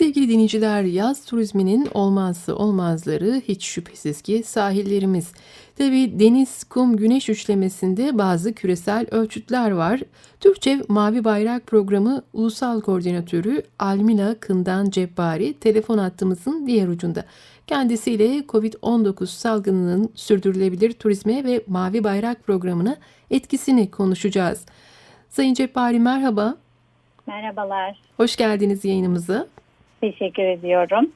Sevgili dinleyiciler, yaz turizminin olmazsa olmazları hiç şüphesiz ki sahillerimiz. Tabi deniz, kum, güneş üçlemesinde bazı küresel ölçütler var. Türkçe Mavi Bayrak Programı Ulusal Koordinatörü Almila Kından Cebbari telefon hattımızın diğer ucunda. Kendisiyle COVID-19 salgınının sürdürülebilir turizme ve Mavi Bayrak Programı'na etkisini konuşacağız. Sayın Cebbari merhaba. Merhabalar. Hoş geldiniz yayınımıza. Teşekkür ediyorum.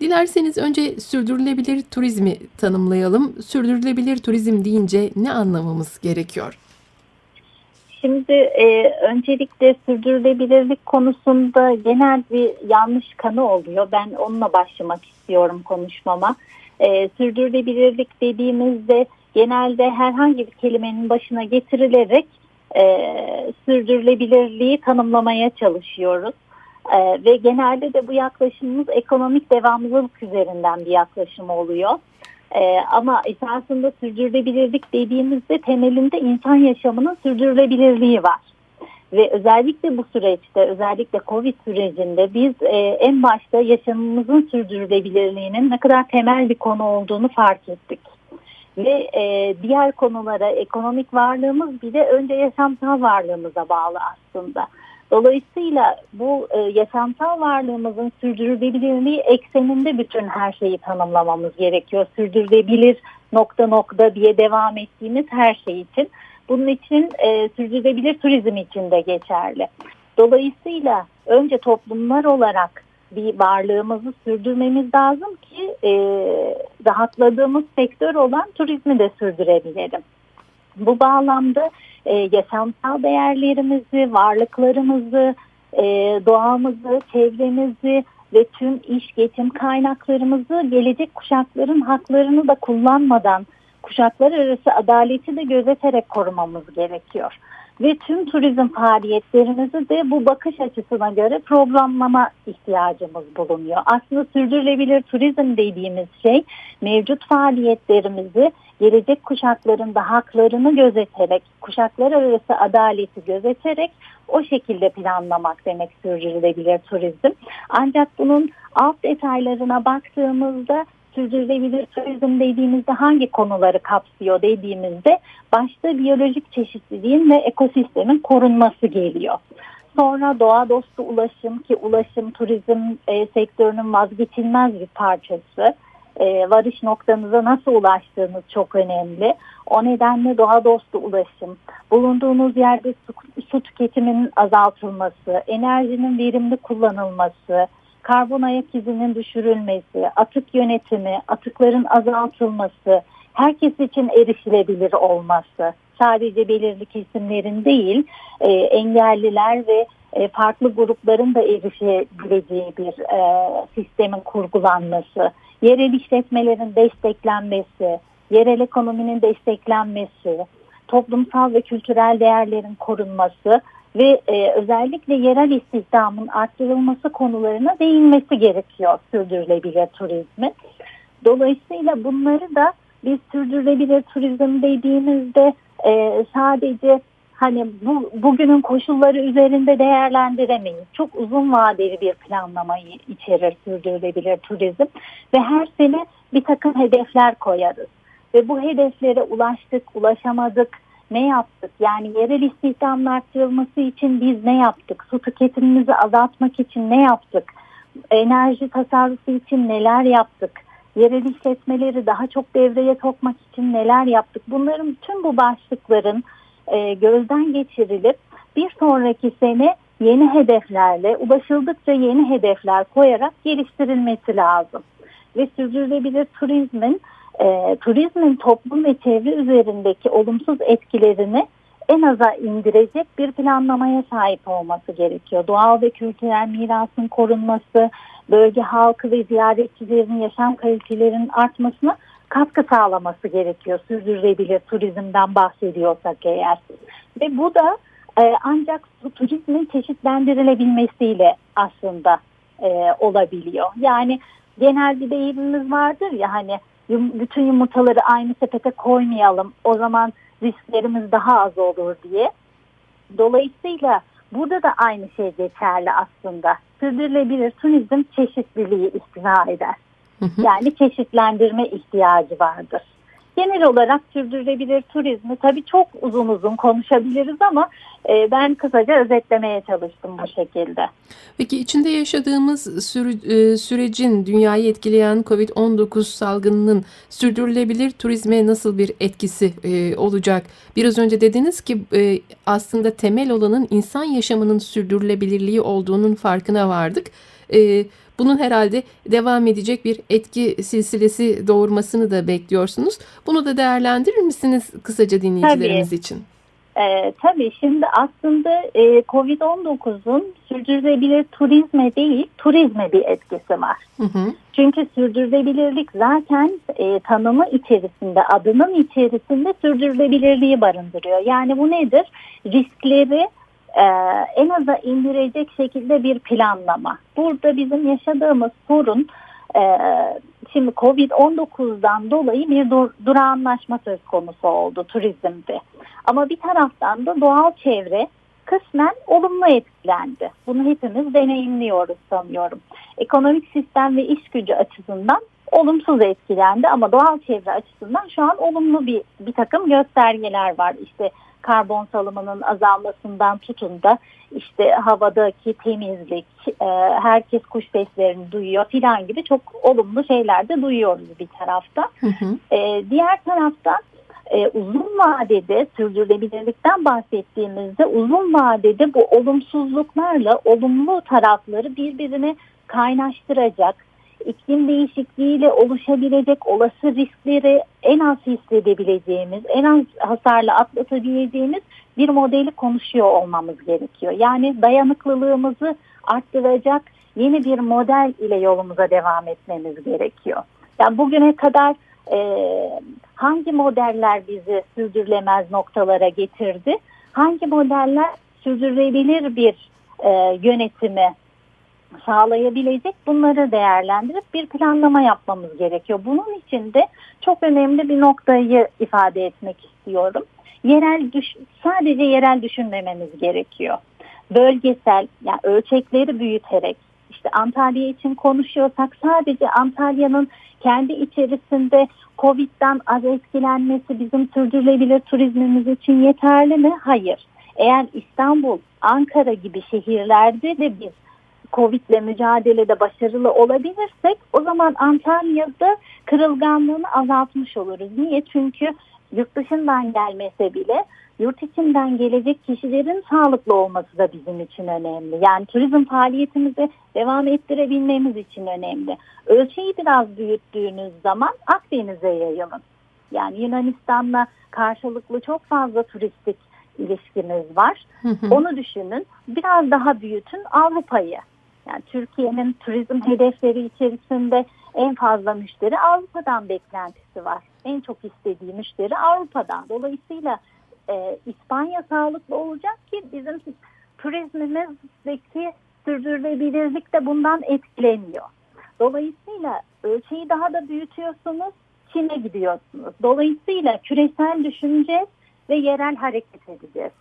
Dilerseniz önce sürdürülebilir turizmi tanımlayalım. Sürdürülebilir turizm deyince ne anlamamız gerekiyor? Şimdi e, öncelikle sürdürülebilirlik konusunda genel bir yanlış kanı oluyor. Ben onunla başlamak istiyorum konuşmama. E, sürdürülebilirlik dediğimizde genelde herhangi bir kelimenin başına getirilerek e, sürdürülebilirliği tanımlamaya çalışıyoruz. Ee, ve genelde de bu yaklaşımımız ekonomik devamlılık üzerinden bir yaklaşım oluyor. Ee, ama esasında sürdürülebilirlik dediğimizde temelinde insan yaşamının sürdürülebilirliği var. Ve özellikle bu süreçte, özellikle Covid sürecinde biz e, en başta yaşamımızın sürdürülebilirliğinin ne kadar temel bir konu olduğunu fark ettik. Ve e, diğer konulara ekonomik varlığımız bir de önce yaşamsal varlığımıza bağlı aslında. Dolayısıyla bu e, yaşamsal varlığımızın sürdürülebilirliği ekseninde bütün her şeyi tanımlamamız gerekiyor. Sürdürülebilir nokta nokta diye devam ettiğimiz her şey için. Bunun için e, sürdürülebilir turizm için de geçerli. Dolayısıyla önce toplumlar olarak bir varlığımızı sürdürmemiz lazım ki e, rahatladığımız sektör olan turizmi de sürdürebilelim. Bu bağlamda e, yaşamsal değerlerimizi, varlıklarımızı, e, doğamızı, çevremizi ve tüm iş geçim kaynaklarımızı gelecek kuşakların haklarını da kullanmadan kuşaklar arası adaleti de gözeterek korumamız gerekiyor. Ve tüm turizm faaliyetlerimizi de bu bakış açısına göre programlama ihtiyacımız bulunuyor. Aslında sürdürülebilir turizm dediğimiz şey mevcut faaliyetlerimizi gelecek kuşakların da haklarını gözeterek, kuşaklar arası adaleti gözeterek o şekilde planlamak demek sürdürülebilir turizm. Ancak bunun alt detaylarına baktığımızda sürdürülebilir turizm dediğimizde hangi konuları kapsıyor dediğimizde başta biyolojik çeşitliliğin ve ekosistemin korunması geliyor. Sonra doğa dostu ulaşım ki ulaşım turizm e, sektörünün vazgeçilmez bir parçası e, varış noktanıza nasıl ulaştığınız çok önemli. O nedenle doğa dostu ulaşım, bulunduğunuz yerde su, su tüketiminin azaltılması, enerjinin verimli kullanılması, karbon ayak izinin düşürülmesi, atık yönetimi, atıkların azaltılması, herkes için erişilebilir olması, sadece belirli kesimlerin değil, e, engelliler ve e, farklı grupların da erişebileceği bir e, sistemin kurgulanması, yerel işletmelerin desteklenmesi, yerel ekonominin desteklenmesi, toplumsal ve kültürel değerlerin korunması ve e, özellikle yerel istihdamın arttırılması konularına değinmesi gerekiyor sürdürülebilir turizmi. Dolayısıyla bunları da biz sürdürülebilir turizm dediğimizde e, sadece hani bu bugünün koşulları üzerinde değerlendiremeyiz. Çok uzun vadeli bir planlamayı içerir sürdürülebilir turizm ve her sene bir takım hedefler koyarız. Ve bu hedeflere ulaştık, ulaşamadık, ne yaptık? Yani yerel istihdamın arttırılması için biz ne yaptık? Su tüketimimizi azaltmak için ne yaptık? Enerji tasarrufu için neler yaptık? Yerel işletmeleri daha çok devreye sokmak için neler yaptık? Bunların tüm bu başlıkların e, gözden geçirilip bir sonraki sene yeni hedeflerle ulaşıldıkça yeni hedefler koyarak geliştirilmesi lazım. Ve sürdürülebilir turizmin e, turizmin toplum ve çevre üzerindeki olumsuz etkilerini en aza indirecek bir planlamaya sahip olması gerekiyor. Doğal ve kültürel mirasın korunması, bölge halkı ve ziyaretçilerin yaşam kalitelerinin artmasına katkı sağlaması gerekiyor sürdürülebilir turizmden bahsediyorsak eğer. Ve bu da e, ancak turizmin çeşitlendirilebilmesiyle aslında e, olabiliyor. Yani genel bir deyimimiz vardır ya hani bütün yumurtaları aynı sepete koymayalım o zaman risklerimiz daha az olur diye. Dolayısıyla Burada da aynı şey geçerli aslında. Sürdürülebilir turizm çeşitliliği istina eder. Hı hı. Yani çeşitlendirme ihtiyacı vardır. Genel olarak sürdürülebilir turizmi tabii çok uzun uzun konuşabiliriz ama e, ben kısaca özetlemeye çalıştım bu şekilde. Peki içinde yaşadığımız sürü- e, sürecin dünyayı etkileyen COVID-19 salgınının sürdürülebilir turizme nasıl bir etkisi e, olacak? Biraz önce dediniz ki e, aslında temel olanın insan yaşamının sürdürülebilirliği olduğunun farkına vardık. E, bunun herhalde devam edecek bir etki silsilesi doğurmasını da bekliyorsunuz. Bunu da değerlendirir misiniz kısaca dinleyicilerimiz için? Ee, tabii şimdi aslında e, Covid-19'un sürdürülebilir turizme değil turizme bir etkisi var. Hı hı. Çünkü sürdürülebilirlik zaten e, tanımı içerisinde, adının içerisinde sürdürülebilirliği barındırıyor. Yani bu nedir? Riskleri e, en aza indirecek şekilde bir planlama. Burada bizim yaşadığımız sorun e, şimdi Covid-19'dan dolayı bir dur, durağanlaşma söz konusu oldu turizmde. Ama bir taraftan da doğal çevre kısmen olumlu etkilendi. Bunu hepimiz deneyimliyoruz sanıyorum. Ekonomik sistem ve iş gücü açısından olumsuz etkilendi ama doğal çevre açısından şu an olumlu bir bir takım göstergeler var. İşte karbon salımının azalmasından tutun da işte havadaki temizlik, e, herkes kuş seslerini duyuyor filan gibi çok olumlu şeyler de duyuyoruz bir tarafta. Hı hı. E, diğer taraftan e, uzun vadede sürdürülebilirlikten bahsettiğimizde uzun vadede bu olumsuzluklarla olumlu tarafları birbirine kaynaştıracak, iklim değişikliğiyle oluşabilecek olası riskleri en az hissedebileceğimiz, en az hasarla atlatabileceğimiz bir modeli konuşuyor olmamız gerekiyor. Yani dayanıklılığımızı arttıracak yeni bir model ile yolumuza devam etmemiz gerekiyor. Yani bugüne kadar e, hangi modeller bizi sürdürülemez noktalara getirdi? Hangi modeller sürdürülebilir bir e, yönetimi sağlayabilecek bunları değerlendirip bir planlama yapmamız gerekiyor. Bunun için de çok önemli bir noktayı ifade etmek istiyorum. Yerel düş sadece yerel düşünmememiz gerekiyor. Bölgesel yani ölçekleri büyüterek işte Antalya için konuşuyorsak sadece Antalya'nın kendi içerisinde Covid'den az etkilenmesi bizim sürdürülebilir turizmimiz için yeterli mi? Hayır. Eğer İstanbul, Ankara gibi şehirlerde de biz Covid'le mücadelede başarılı olabilirsek o zaman Antalya'da kırılganlığını azaltmış oluruz. Niye? Çünkü yurt dışından gelmese bile yurt içinden gelecek kişilerin sağlıklı olması da bizim için önemli. Yani turizm faaliyetimizi devam ettirebilmemiz için önemli. Ölçeği biraz büyüttüğünüz zaman Akdeniz'e yayılın. Yani Yunanistan'la karşılıklı çok fazla turistik ilişkimiz var. Hı hı. Onu düşünün. Biraz daha büyütün Avrupa'yı. Yani Türkiye'nin turizm hedefleri içerisinde en fazla müşteri Avrupa'dan beklentisi var. En çok istediği müşteri Avrupa'dan. Dolayısıyla e, İspanya sağlıklı olacak ki bizim turizmimizdeki sürdürülebilirlik de bundan etkileniyor. Dolayısıyla ölçeği daha da büyütüyorsunuz, Çin'e gidiyorsunuz. Dolayısıyla küresel düşüneceğiz ve yerel hareket edeceğiz.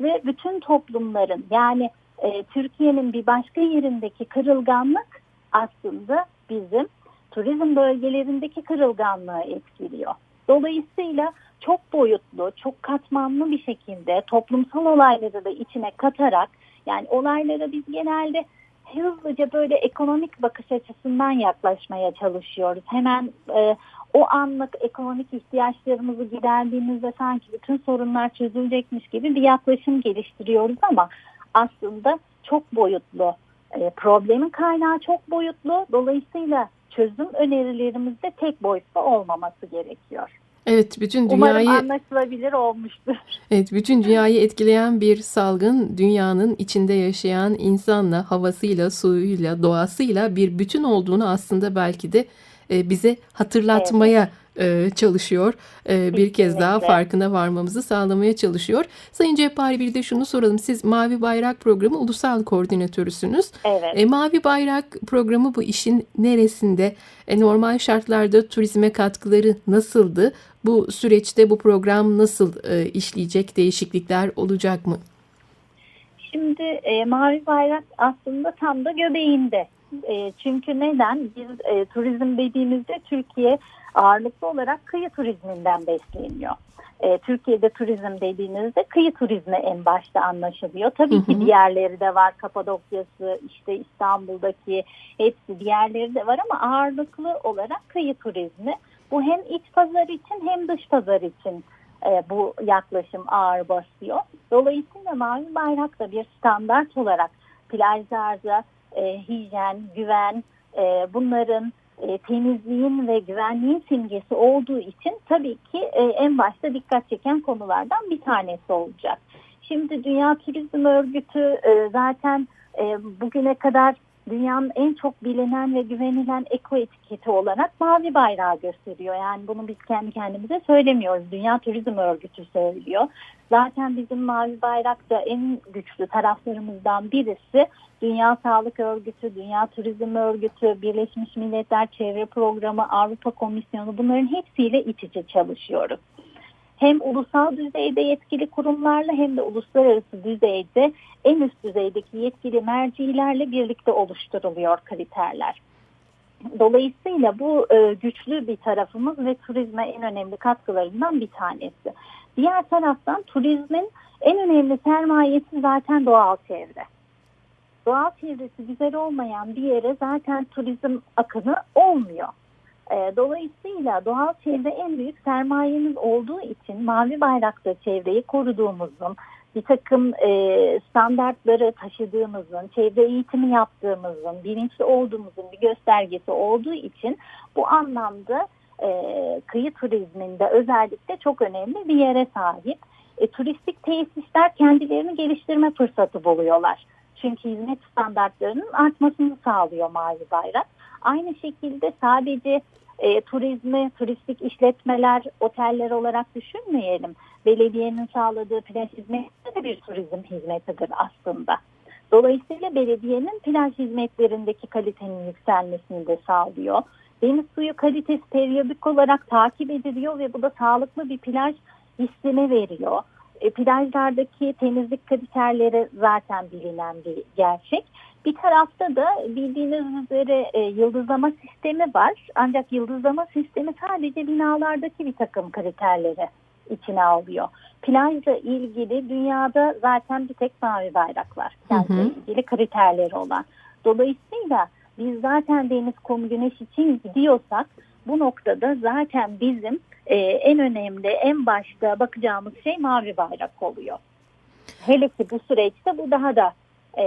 Ve bütün toplumların yani e, Türkiye'nin bir başka yerindeki kırılganlık aslında bizim turizm bölgelerindeki kırılganlığı etkiliyor. Dolayısıyla çok boyutlu, çok katmanlı bir şekilde toplumsal olayları da içine katarak yani olaylara biz genelde hızlıca böyle ekonomik bakış açısından yaklaşmaya çalışıyoruz. Hemen e, o anlık ekonomik ihtiyaçlarımızı giderdiğimizde sanki bütün sorunlar çözülecekmiş gibi bir yaklaşım geliştiriyoruz ama aslında çok boyutlu. E, problemin kaynağı çok boyutlu. Dolayısıyla çözüm önerilerimiz de tek boyutlu olmaması gerekiyor. Evet, bütün Umarım dünyayı anlaşılabilir olmuştur. Evet, bütün dünyayı etkileyen bir salgın dünyanın içinde yaşayan insanla, havasıyla, suyuyla, doğasıyla bir bütün olduğunu aslında belki de e, bize hatırlatmaya e, çalışıyor. E, bir kez daha farkına varmamızı sağlamaya çalışıyor. Sayın Cephari bir de şunu soralım. Siz Mavi Bayrak Programı Ulusal Koordinatörüsünüz. Evet. E, Mavi Bayrak programı bu işin neresinde? E, normal şartlarda turizme katkıları nasıldı? Bu süreçte bu program nasıl e, işleyecek? Değişiklikler olacak mı? Şimdi e, Mavi Bayrak aslında tam da göbeğinde. E, çünkü neden? Biz e, turizm dediğimizde Türkiye ağırlıklı olarak kıyı turizminden besleniyor. E, Türkiye'de turizm dediğinizde kıyı turizmi en başta anlaşılıyor. Tabii Hı hı. ki diğerleri de var. Kapadokya'sı, işte İstanbul'daki hepsi diğerleri de var ama ağırlıklı olarak kıyı turizmi. Bu hem iç pazar için hem dış pazar için e, bu yaklaşım ağır basıyor. Dolayısıyla Mavi Bayrak da bir standart olarak plajlarda e, hijyen, güven, e, bunların e, temizliğin ve güvenliğin simgesi olduğu için tabii ki e, en başta dikkat çeken konulardan bir tanesi olacak. Şimdi Dünya Turizm Örgütü e, zaten e, bugüne kadar dünyanın en çok bilinen ve güvenilen eko etiketi olarak mavi bayrağı gösteriyor. Yani bunu biz kendi kendimize söylemiyoruz. Dünya Turizm Örgütü söylüyor. Zaten bizim mavi bayrakta en güçlü taraflarımızdan birisi Dünya Sağlık Örgütü, Dünya Turizm Örgütü, Birleşmiş Milletler Çevre Programı, Avrupa Komisyonu bunların hepsiyle iç içe çalışıyoruz. Hem ulusal düzeyde yetkili kurumlarla hem de uluslararası düzeyde en üst düzeydeki yetkili mercilerle birlikte oluşturuluyor kriterler. Dolayısıyla bu e, güçlü bir tarafımız ve turizme en önemli katkılarından bir tanesi. Diğer taraftan turizmin en önemli sermayesi zaten doğal çevre. Doğal çevresi güzel olmayan bir yere zaten turizm akını olmuyor. E, dolayısıyla doğal çevre en büyük sermayemiz olduğu için Mavi Bayrak'ta çevreyi koruduğumuzun, bir takım e, standartları taşıdığımızın, çevre eğitimi yaptığımızın, bilinçli olduğumuzun bir göstergesi olduğu için bu anlamda e, kıyı turizminde özellikle çok önemli bir yere sahip. E, turistik tesisler kendilerini geliştirme fırsatı buluyorlar. Çünkü hizmet standartlarının artmasını sağlıyor Mavi Bayrak. Aynı şekilde sadece e, turizmi, turistik işletmeler, oteller olarak düşünmeyelim. Belediyenin sağladığı plaj hizmeti de bir turizm hizmetidir aslında. Dolayısıyla belediyenin plaj hizmetlerindeki kalitenin yükselmesini de sağlıyor. Deniz suyu kalitesi periyodik olarak takip ediliyor ve bu da sağlıklı bir plaj hissini veriyor. E, plajlardaki temizlik kriterleri zaten bilinen bir gerçek. Bir tarafta da bildiğiniz üzere e, yıldızlama sistemi var. Ancak yıldızlama sistemi sadece binalardaki bir takım kriterleri içine alıyor. Plajla ilgili dünyada zaten bir tek mavi bayrak var. Plajla ilgili kriterleri olan. Dolayısıyla biz zaten deniz, kum, güneş için gidiyorsak bu noktada zaten bizim e, en önemli, en başta bakacağımız şey mavi bayrak oluyor. Hele ki bu süreçte bu daha da e,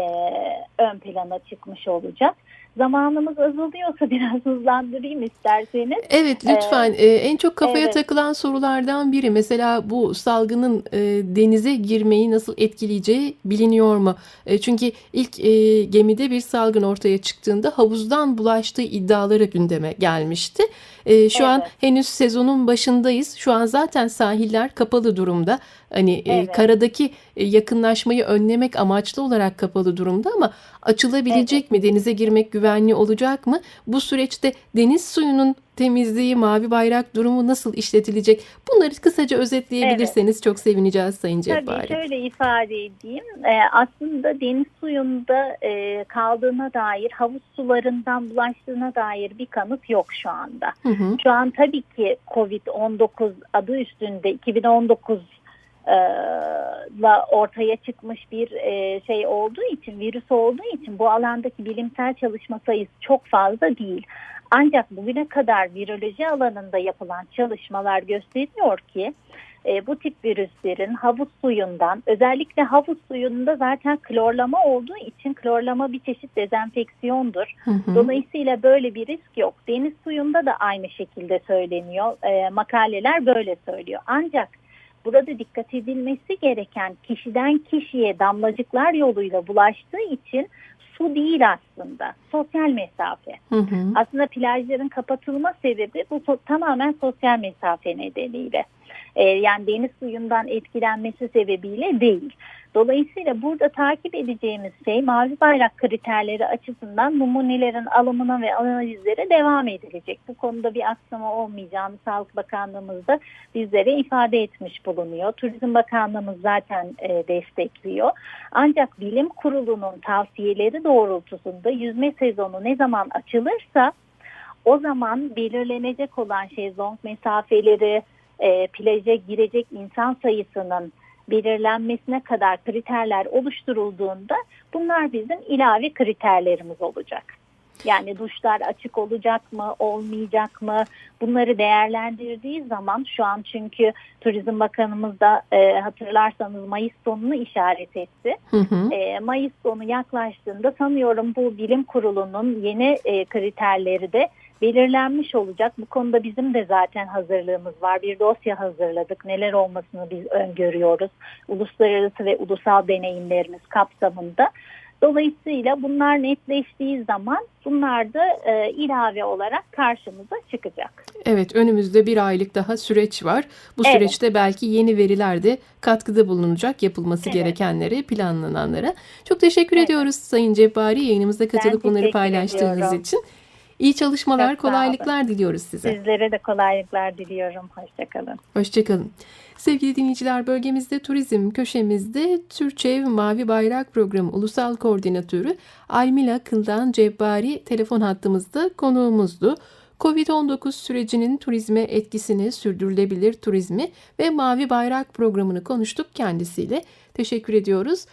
ön plana çıkmış olacak. Zamanımız azalıyorsa biraz hızlandırayım isterseniz. Evet lütfen Ee, en çok kafaya evet. takılan sorulardan biri mesela bu salgının e, denize girmeyi nasıl etkileyeceği biliniyor mu? E, çünkü ilk e, gemide bir salgın ortaya çıktığında havuzdan bulaştığı iddiaları gündeme gelmişti. E, şu an Evet. henüz sezonun başındayız. Şu an zaten sahiller kapalı durumda. Hani e, Evet. karadaki e, yakınlaşmayı önlemek amaçlı olarak kapalı durumda ama açılabilecek mi? Denize girmek güvenli olacak mı? Bu süreçte deniz suyunun temizliği, mavi bayrak durumu nasıl işletilecek? Bunları kısaca özetleyebilirseniz çok sevineceğiz Sayın Tabii Cebbari. şöyle ifade edeyim. Ee, aslında deniz suyunda e, kaldığına dair, havuz sularından bulaştığına dair bir kanıt yok şu anda. Hı hı. Şu an tabii ki COVID-19 adı üstünde 2019 e, la ortaya çıkmış bir e, şey olduğu için, virüs olduğu için bu alandaki bilimsel çalışma sayısı çok fazla değil. Ancak bugüne kadar viroloji alanında yapılan çalışmalar gösteriyor ki e, bu tip virüslerin havuz suyundan özellikle havuz suyunda zaten klorlama olduğu için klorlama bir çeşit dezenfeksiyondur. Hı hı. Dolayısıyla böyle bir risk yok. Deniz suyunda da aynı şekilde söyleniyor. E, makaleler böyle söylüyor. Ancak burada dikkat edilmesi gereken kişiden kişiye damlacıklar yoluyla bulaştığı için su değil aslında. Sosyal mesafe. Hı hı. Aslında plajların kapatılma sebebi bu so- tamamen sosyal mesafe nedeniyle. Ee, yani deniz suyundan etkilenmesi sebebiyle değil. Dolayısıyla burada takip edeceğimiz şey mavi bayrak kriterleri açısından numunelerin alımına ve analizlere devam edilecek. Bu konuda bir aksama olmayacağını Sağlık Bakanlığımız da bizlere ifade etmiş bulunuyor. Turizm Bakanlığımız zaten e, destekliyor. Ancak bilim kurulunun tavsiyeleri doğrultusunda yüzme sezonu ne zaman açılırsa o zaman belirlenecek olan şezlong mesafeleri, e, plaja girecek insan sayısının belirlenmesine kadar kriterler oluşturulduğunda bunlar bizim ilave kriterlerimiz olacak. Yani duşlar açık olacak mı, olmayacak mı? Bunları değerlendirdiği zaman şu an çünkü Turizm Bakanımız da e, hatırlarsanız Mayıs sonunu işaret etti. Hı hı. E, Mayıs sonu yaklaştığında sanıyorum bu bilim kurulunun yeni e, kriterleri de belirlenmiş olacak. Bu konuda bizim de zaten hazırlığımız var. Bir dosya hazırladık. Neler olmasını biz öngörüyoruz. Uluslararası ve ulusal deneyimlerimiz kapsamında. Dolayısıyla bunlar netleştiği zaman bunlar da e, ilave olarak karşımıza çıkacak. Evet, önümüzde bir aylık daha süreç var. Bu Evet. süreçte belki yeni veriler de katkıda bulunacak yapılması Evet. gerekenlere, planlananlara. Çok teşekkür Evet. ediyoruz Sayın Cebbari yayınımıza katılıp bunları paylaştığınız ediyorum. için. İyi çalışmalar, Çok kolaylıklar diliyoruz size. Sizlere de kolaylıklar diliyorum. Hoşçakalın. Hoşçakalın. Sevgili dinleyiciler bölgemizde turizm köşemizde Türkçev Mavi Bayrak Programı Ulusal Koordinatörü Almila Kıldan Cebbari telefon hattımızda konuğumuzdu. Covid-19 sürecinin turizme etkisini, sürdürülebilir turizmi ve Mavi Bayrak programını konuştuk kendisiyle. Teşekkür ediyoruz